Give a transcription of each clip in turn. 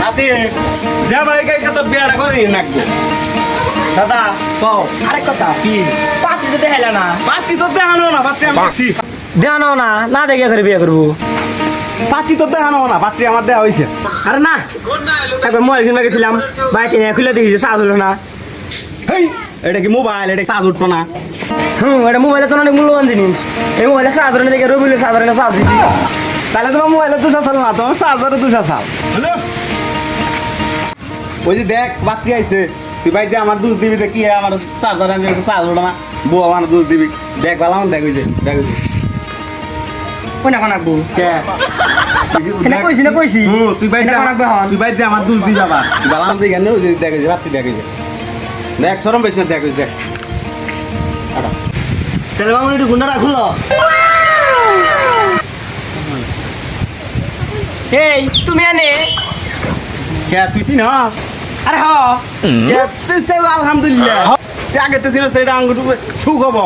নাতি যা ভাই কাইকা তো বিয়াটা করে নাকবো দাদা কও। আরেক কথা কি? পাঁচি তো দেখাইলা না। পাতি তো দেখানো না পাত্রী আমি দেখানো না না দেখে করে বিয়ে করব। পাতি তো দেখানো না পাত্রী আমার দেওয়া হয়েছে। আরে না মোবাইল কিনবে গেছিলাম নিয়ে খুলে দেখেছি চার্জ হলো না। হেই এটা কি মোবাইল এটা চার্জ উঠবো না? হুম এটা মোবাইলে তো অনেক মূল্যবান জিনিস। এই মোবাইলে চার্জ হলো দেখে রবিলে চার্জ হলো না চার্জ দিচ্ছি তাহলে তোমার মোবাইলে দুশো চাল না তোমার চার্জারে দুশো চাল। হ্যালো? ওই যে দেখ বাচ্চি আইছে। তুই ভাই যে আমার দুধ দিবি কি আমার চার্জার আনবে চার্জ না বউ আমার দুধ দিবি। দেখ ভালো দেখ ওই যে দেখ ওই যে। কোন এখন আঁকবো কে? কইছি না কইছি। তুই ভাই এনে যে কোন আঁকবে হন তুই ভাই যে আমার দুধ দিবি ভালো দেখ যে বাচ্চি দেখ যে। দেখ সরম বেশি দেখ দেখ। তাহলে বাবু একটু গুন্ডা রাখল এই তুমি এনে। কে তুই চিন? আরে হ। তো আলহামদুলিল্লাহ। আগে তো ছিল সেটা আঙ্গুর সুখ হব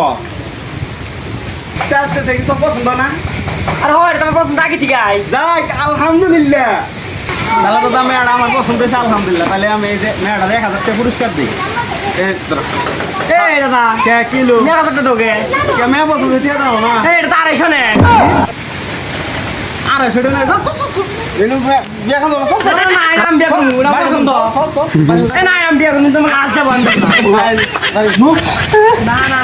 তা- তা- দেখি তোর পছন্দ না? আরে হয় তোমার পছন্দ আগে ঠিক আই যাক আলহামদুলিল্লাহ। তাহলে তো মেয়েটা আমার পছন্দ হয়েছে আলহামদুলিল্লাহ। তাহলে আমি এই যে মেয়েটা হাজার টাকা পুরস্কার দিই। এই দাদা কে কিলো? মেয়ে হাজারটা ঢোকে কে মেয়ে পছন্দ হয়েছে দাও না? এই এটা আড়াইশো নে। আড়াইশো টাকা নেই। না। না, না,